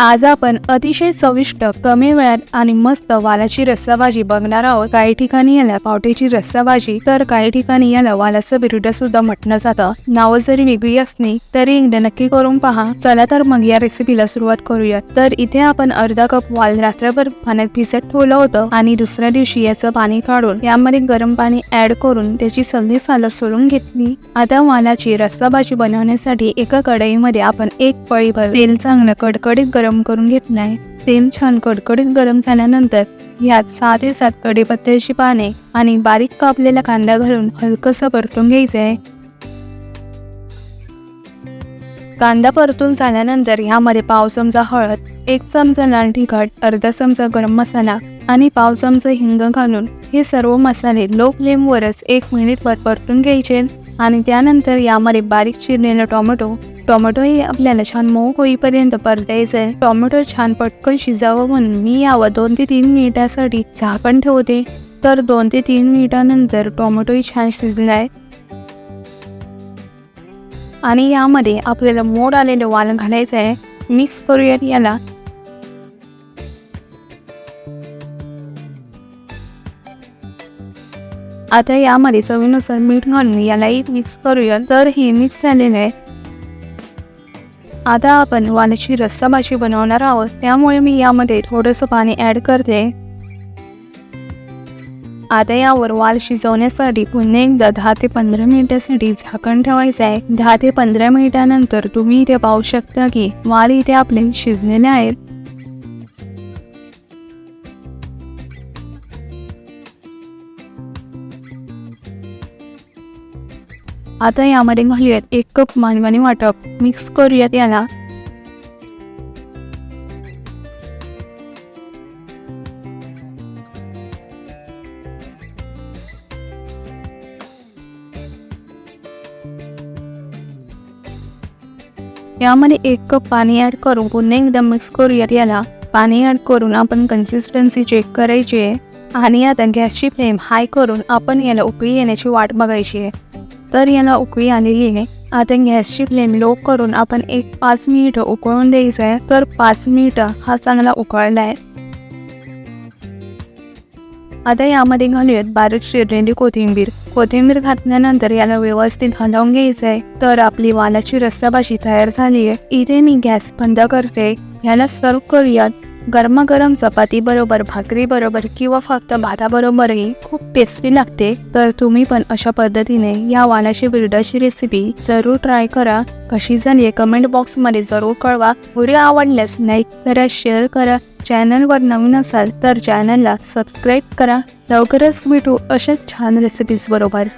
आज आपण अतिशय चविष्ट कमी वेळात आणि मस्त वालाची रस्सा भाजी बघणार आहोत. काही ठिकाणी याला पावट्याची रस्सा भाजी तर काही ठिकाणी याला वालाचं बिरुडा सुद्धा म्हटलं जातं. नावं जरी वेगळी असली तरी एकदा नक्की करून पहा. चला तर मग या रेसिपीला सुरुवात करूया तर इथे आपण अर्धा कप वाल रात्रभर पाण्यात भिजत ठेवलं होतं आणि दुसऱ्या दिवशी याचं पाणी काढून यामध्ये गरम पाणी ऍड करून त्याची सगळी सालं सोलून घेतली. आता वालाची रस्सा भाजी बनवण्यासाठी एका कढईमध्ये आपण एक पळीभर तेल चांगलं कडकडीत गरम गरम करून घेतलंय. तेल छान कडकडीत गरम झाल्यानंतर यात सहा ते सात कढीपत्त्याची पाने आणि बारीक कापलेला कांदा घालून हलकंसं परतून घ्यायचंय. कांदा परतून झाल्यानंतर यामध्ये पाव चमचा हळद एक चमचा लाल तिखट अर्धा चमचा गरम मसाला आणि पाव चमचा हिंग घालून हे सर्व मसाले लो फ्लेमवरच एक मिनिटभर परतून घ्यायचे आणि त्यानंतर यामध्ये बारीक चिरलेलं टोमॅटो टोमॅटोही आपल्याला छान मऊ होईपर्यंत परतायचं आहे टोमॅटो छान पटकन शिजावं म्हणून मी यावर दोन ते तीन मिनिटासाठी झाकण ठेवते. तर दोन ते तीन मिनिटानंतर टोमॅटोही छान शिजलाय. आणि यामध्ये आपल्याला मोड आलेलं वाल घालायचं आहे मिक्स करूयात याला. आता यामध्ये चवीनुसार मीठ घालून यालाही मिक्स करूया तर हे मिक्स झालेलं आहे. आता आपण वालाची रस्सा भाजी बनवणार आहोत. त्यामुळे मी यामध्ये थोडंसं पाणी ॲड करते. आता यावर वाल शिजवण्यासाठी पुन्हा एकदा दहा ते पंधरा मिनिटासाठी झाकण ठेवायचं आहे. दहा ते पंधरा मिनिटानंतर तुम्ही इथे पाहू शकता की वाल इथे आपले शिजलेले आहेत. आता यामध्ये घालूयात एक कप मानवाने वाटप. मिक्स करूयात याला. यामध्ये एक कप पाणी ॲड करून पुन्हा एकदा मिक्स करूयात याला. पाणी ॲड करून आपण कन्सिस्टन्सी चेक करायची आहे. आणि आता गॅसची फ्लेम हाय करून आपण याला उकळी येण्याची वाट बघायची आहे. तर याला उकळी आलेली आहे. आता गॅसची फ्लेम लो करून आपण एक पाच मिनिटं उकळून द्यायचं आहे तर पाच मिनिटं हा चांगला उकळला आहे आता यामध्ये घालूयात बारीक शिरलेली कोथिंबीर. कोथिंबीर घातल्यानंतर याला व्यवस्थित हलवून घ्यायचं आहे तर आपली वालाची रस्सा भाजी तयार झाली आहे इथे मी गॅस बंद करते. याला सर्व करूयात. गरमागरम चपाती बरोबर भाकरी बरोबर किंवा फक्त भाताबरोबरही खूप टेस्टी लागते. तर तुम्ही पण अशा पद्धतीने या वालाची बिरडाची रेसिपी जरूर ट्राय करा. कशी झाली आहे कमेंट बॉक्समध्ये जरूर कळवा. व्हिडिओ आवडल्यास लाईक करा शेअर करा. चॅनलवर नवीन असाल तर चॅनलला सबस्क्राईब करा. लवकरच भेटू अशाच छान रेसिपीज बरोबर.